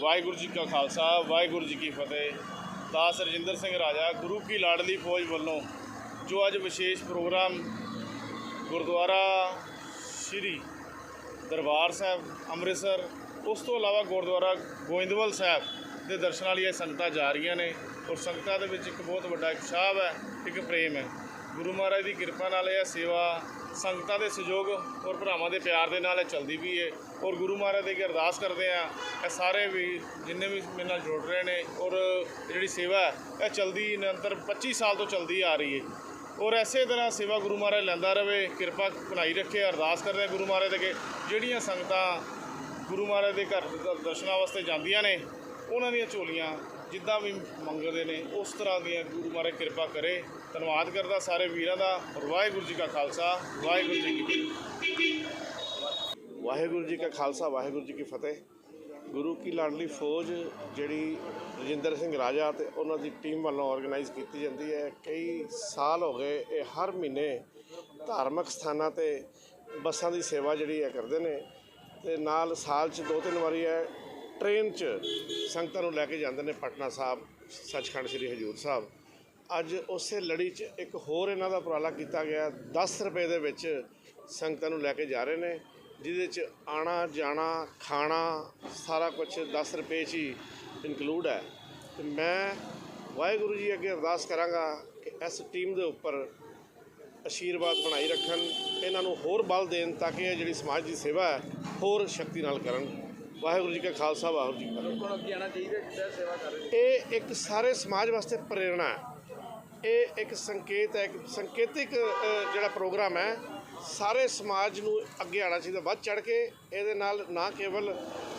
ਵਾਹਿਗੁਰੂ ਜੀ ਕਾ ਖਾਲਸਾ, ਵਾਹਿਗੁਰੂ ਜੀ ਕੀ ਫਤਿਹ। ਦਾਸ ਰਜਿੰਦਰ ਸਿੰਘ ਰਾਜਾ, ਗੁਰੂ ਕੀ ਲਾਡਲੀ ਫੌਜ ਵੱਲੋਂ ਜੋ ਅੱਜ ਵਿਸ਼ੇਸ਼ ਪ੍ਰੋਗਰਾਮ ਗੁਰਦੁਆਰਾ ਸ੍ਰੀ ਦਰਬਾਰ ਸਾਹਿਬ, ਅੰਮ੍ਰਿਤਸਰ, ਉਸ ਤੋਂ ਇਲਾਵਾ ਗੁਰਦੁਆਰਾ ਗੋਇੰਦਵਾਲ ਸਾਹਿਬ ਦੇ ਦਰਸ਼ਨਾਂ ਲਈ ਇਹ ਸੰਗਤਾਂ ਜਾ ਰਹੀਆਂ ਨੇ ਔਰ ਸੰਗਤਾਂ ਦੇ ਵਿੱਚ ਇੱਕ ਬਹੁਤ ਵੱਡਾ ਉਤਸ਼ਾਹ ਹੈ, ਇੱਕ ਪ੍ਰੇਮ ਹੈ। ਗੁਰੂ ਮਹਾਰਾਜ ਦੀ ਕਿਰਪਾ ਨਾਲ ਇਹ ਸੇਵਾ ਸੰਗਤਾਂ ਦੇ ਸਹਿਯੋਗ ਔਰ ਭਰਾਵਾਂ ਦੇ ਪਿਆਰ ਦੇ ਨਾਲ ਇਹ ਚੱਲਦੀ ਵੀ ਹੈ ਔਰ ਗੁਰੂ ਮਹਾਰਾਜ ਦੇ ਅੱਗੇ ਅਰਦਾਸ ਕਰਦੇ ਆ ਇਹ ਸਾਰੇ ਵੀ ਜਿੰਨੇ ਵੀ ਮੇਰੇ ਨਾਲ ਜੁੜ ਰਹੇ ਨੇ ਔਰ ਇਹ ਜਿਹੜੀ ਸੇਵਾ ਹੈ, ਇਹ ਚਲਦੀ ਨਿਰੰਤਰ 25 ਸਾਲ ਤੋਂ ਚਲਦੀ ਆ ਰਹੀ ਹੈ ਔਰ ਐਸੇ ਤਰ੍ਹਾਂ ਸੇਵਾ ਗੁਰੂ ਮਹਾਰਾਜ ਲੈਂਦਾ ਰਵੇ, ਕਿਰਪਾ ਬਣਾਈ ਰੱਖੇ, ਅਰਦਾਸ ਕਰਦੇ ਹਾਂ ਗੁਰੂ ਮਹਾਰਾਜ ਦੇ ਅੱਗੇ। ਜਿਹੜੀਆਂ ਸੰਗਤਾਂ ਗੁਰੂ ਮਹਾਰਾਜ ਦੇ ਘਰ ਦਰਸ਼ਨਾਂ ਵਾਸਤੇ ਜਾਂਦੀਆਂ ਨੇ, ਉਹਨਾਂ ਦੀਆਂ ਝੋਲੀਆਂ ਜਿੱਦਾਂ ਵੀ ਮੰਗਦੇ ਨੇ, ਉਸ ਤਰ੍ਹਾਂ ਦੀਆਂ ਗੁਰੂ ਮਹਾਰਾਜ ਕਿਰਪਾ ਕਰੇ। ਧੰਨਵਾਦ ਕਰਦਾ ਸਾਰੇ ਵੀਰਾਂ ਦਾ। ਔਰ ਵਾਹਿਗੁਰੂ ਜੀ ਕਾ ਖਾਲਸਾ, ਵਾਹਿਗੁਰੂ ਜੀ ਕੀ ਫਤਿਹ। ਵਾਹਿਗੁਰੂ ਜੀ ਕਾ ਖਾਲਸਾ, ਵਾਹਿਗੁਰੂ ਜੀ ਕੀ ਫਤਿਹ। ਗੁਰੂ ਕੀ ਲਾਡਲੀ ਫੌਜ ਜਿਹੜੀ ਰਜਿੰਦਰ ਸਿੰਘ ਰਾਜਾ ਤੇ ਉਹਨਾਂ ਦੀ ਟੀਮ ਵੱਲੋਂ ਆਰਗੇਨਾਈਜ਼ ਕੀਤੀ ਜਾਂਦੀ ਹੈ। ਕਈ ਸਾਲ ਹੋ ਗਏ, ਇਹ ਹਰ ਮਹੀਨੇ ਧਾਰਮਿਕ ਸਥਾਨਾਂ ਤੇ ਬੱਸਾਂ ਦੀ ਸੇਵਾ ਜਿਹੜੀ ਹੈ ਕਰਦੇ ਨੇ। ਤੇ ਨਾਲ ਸਾਲ 'ਚ ਦੋ ਤਿੰਨ ਵਾਰੀ ਹੈ ਟ੍ਰੇਨ 'ਚ ਸੰਗਤਾਂ ਨੂੰ ਲੈ ਕੇ ਜਾਂਦੇ ਨੇ ਪਟਨਾ ਸਾਹਿਬ, ਸੱਚਖੰਡ ਸ੍ਰੀ ਹਜੂਰ ਸਾਹਿਬ। ਅੱਜ ਉਸੇ ਲੜੀ 'ਚ ਇੱਕ ਹੋਰ ਇਹਨਾਂ ਦਾ ਉਪਰਾਲਾ ਕੀਤਾ ਗਿਆ। 10 ਰੁਪਏ ਦੇ ਵਿੱਚ ਸੰਗਤਾਂ ਨੂੰ ਲੈ ਕੇ ਜਾ ਰਹੇ ਨੇ, ਜਿਹਦੇ 'ਚ ਆਣਾ, ਜਾਣਾ, ਖਾਣਾ, ਸਾਰਾ ਕੁਝ 10 ਰੁਪਏ 'ਚ ਹੀ ਇਨਕਲੂਡ ਹੈ। ਤੇ ਮੈਂ ਵਾਹਿਗੁਰੂ ਜੀ ਅੱਗੇ ਅਰਦਾਸ ਕਰਾਂਗਾ ਕਿ ਇਸ ਟੀਮ ਦੇ ਉੱਪਰ ਆਸ਼ੀਰਵਾਦ ਬਣਾਈ ਰੱਖਣ, ਇਹਨਾਂ ਨੂੰ ਹੋਰ ਬਲ ਦੇਣ ਤਾਂ ਕਿ ਇਹ ਜਿਹੜੀ ਸਮਾਜ ਦੀ ਸੇਵਾ ਹੈ, ਹੋਰ ਸ਼ਕਤੀ ਨਾਲ ਕਰਨ। ਵਾਹਿਗੁਰੂ ਜੀ ਕਾ ਖਾਲਸਾ ਵਾਹਿਗੁਰੂ ਜੀ ਕੀ ਫਤਿਹ। ਲੋਕਾਂ ਨੂੰ ਅੱਗੇ ਆਉਣਾ ਚਾਹੀਦਾ ਜਿੱਦਾਂ ਸੇਵਾ ਕਰ ਰਹੇ ਨੇ ਇਹ ਇੱਕ ਸਾਰੇ ਸਮਾਜ ਵਾਸਤੇ ਪ੍ਰੇਰਣਾ ਹੈ। ਇਹ ਇੱਕ ਸੰਕੇਤ ਹੈ ਇੱਕ ਸੰਕੇਤਿਕ ਜਿਹੜਾ ਪ੍ਰੋਗਰਾਮ ਹੈ ਸਾਰੇ ਸਮਾਜ ਨੂੰ ਅੱਗੇ ਆਉਣਾ ਚਾਹੀਦਾ ਵੱਧ ਚੜ ਕੇ। ਇਹਦੇ ਨਾਲ ਨਾ ਕੇਵਲ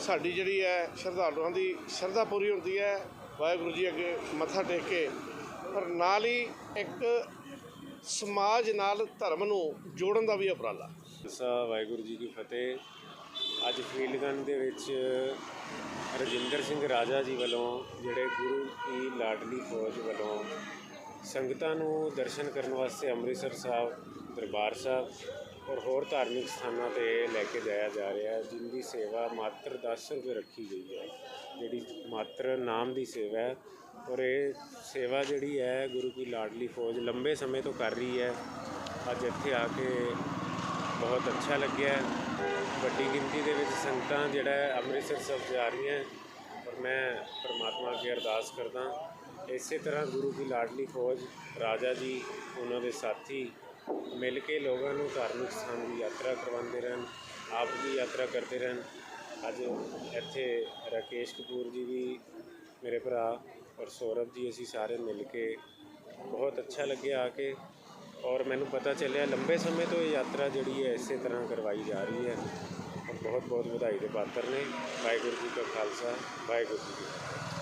ਸਾਡੀ ਜਿਹੜੀ ਹੈ ਸ਼ਰਧਾਲੂਆਂ ਦੀ ਸ਼ਰਧਾ ਪੂਰੀ ਹੁੰਦੀ ਹੈ ਵਾਹਿਗੁਰੂ ਜੀ ਅੱਗੇ ਮੱਥਾ ਟੇਕ ਕੇ ਪਰ ਨਾਲ ਹੀ ਇੱਕ ਸਮਾਜ ਨਾਲ ਧਰਮ ਨੂੰ ਜੋੜਨ ਦਾ ਵੀ ਉਪਰਾਲਾ। ਖਾਲਸਾ ਵਾਹਿਗੁਰੂ ਜੀ ਕੀ ਫਤਿਹ। ਅੱਜ ਫੀਲਡਗਨ ਦੇ ਵਿੱਚ ਰਜਿੰਦਰ ਸਿੰਘ ਰਾਜਾ ਜੀ ਵੱਲੋਂ ਜਿਹੜੇ ਗੁਰੂ ਕੀ ਲਾਡਲੀ ਫੌਜ ਵੱਲੋਂ ਸੰਗਤਾਂ ਨੂੰ ਦਰਸ਼ਨ ਕਰਨ ਵਾਸਤੇ ਅੰਮ੍ਰਿਤਸਰ ਸਾਹਿਬ, ਦਰਬਾਰ ਸਾਹਿਬ ਔਰ ਹੋਰ ਧਾਰਮਿਕ ਸਥਾਨਾਂ ਤੇ ਲੈ ਕੇ ਜਾਇਆ ਜਾ ਰਿਹਾ ਹੈ, ਜਿਨ ਸੇਵਾ ਮਾਤਰ 10 ਰੁਪਏ ਰੱਖੀ ਗਈ ਹੈ, ਜਿਹੜੀ ਮਾਤਰ ਨਾਮ ਦੀ ਸੇਵਾ ਹੈ ਔਰ ਇਹ ਸੇਵਾ ਜਿਹੜੀ ਹੈ ਗੁਰੂ ਕੀ ਲਾਡਲੀ ਫੌਜ ਲੰਬੇ ਸਮੇਂ ਤੋਂ ਕਰ ਰਹੀ ਹੈ, ਅੱਜ ਇੱਥੇ ਆ ਕੇ ਬਹੁਤ ਅੱਛਾ ਲੱਗਿਆ ਵੱਡੀ ਗਿਣਤੀ ਦੇ ਵਿੱਚ ਸੰਗਤਾਂ ਜਿਹੜਾ ਅੰਮ੍ਰਿਤਸਰ ਸਾਹਿਬ ਜਾ ਰਹੀਆਂ ਔਰ ਮੈਂ ਪਰਮਾਤਮਾ ਅੱਗੇ ਅਰਦਾਸ ਕਰਦਾ ਇਸੇ ਤਰ੍ਹਾਂ ਗੁਰੂ ਦੀ ਲਾਡਲੀ ਫੌਜ, ਰਾਜਾ ਜੀ, ਉਹਨਾਂ ਦੇ ਸਾਥੀ ਮਿਲ ਕੇ ਲੋਕਾਂ ਨੂੰ ਧਾਰਮਿਕ ਸਥਾਨ ਦੀ ਯਾਤਰਾ ਕਰਵਾਉਂਦੇ ਰਹਿਣ, ਆਪ ਵੀ ਯਾਤਰਾ ਕਰਦੇ ਰਹਿਣ। ਅੱਜ ਇੱਥੇ ਰਾਕੇਸ਼ ਕਪੂਰ ਜੀ ਵੀ ਮੇਰੇ ਭਰਾ ਔਰ ਸੌਰਵ ਜੀ, ਅਸੀਂ ਸਾਰੇ ਮਿਲ ਕੇ ਬਹੁਤ ਅੱਛਾ ਲੱਗਿਆ ਆ ਕੇ ਔਰ ਮੈਨੂੰ ਪਤਾ ਚੱਲਿਆ ਲੰਬੇ ਸਮੇਂ ਤੋਂ ਇਹ ਯਾਤਰਾ ਜਿਹੜੀ ਹੈ ਇਸੇ ਤਰ੍ਹਾਂ ਕਰਵਾਈ ਜਾ ਰਹੀ ਹੈ। ਔਰ ਬਹੁਤ ਬਹੁਤ ਵਧਾਈ ਦੇ ਪਾਤਰ ਨੇ। ਵਾਹਿਗੁਰੂ ਜੀ ਕਾ ਖਾਲਸਾ, ਵਾਹਿਗੁਰੂ ਜੀ ਕੀ ਫਤਿਹ।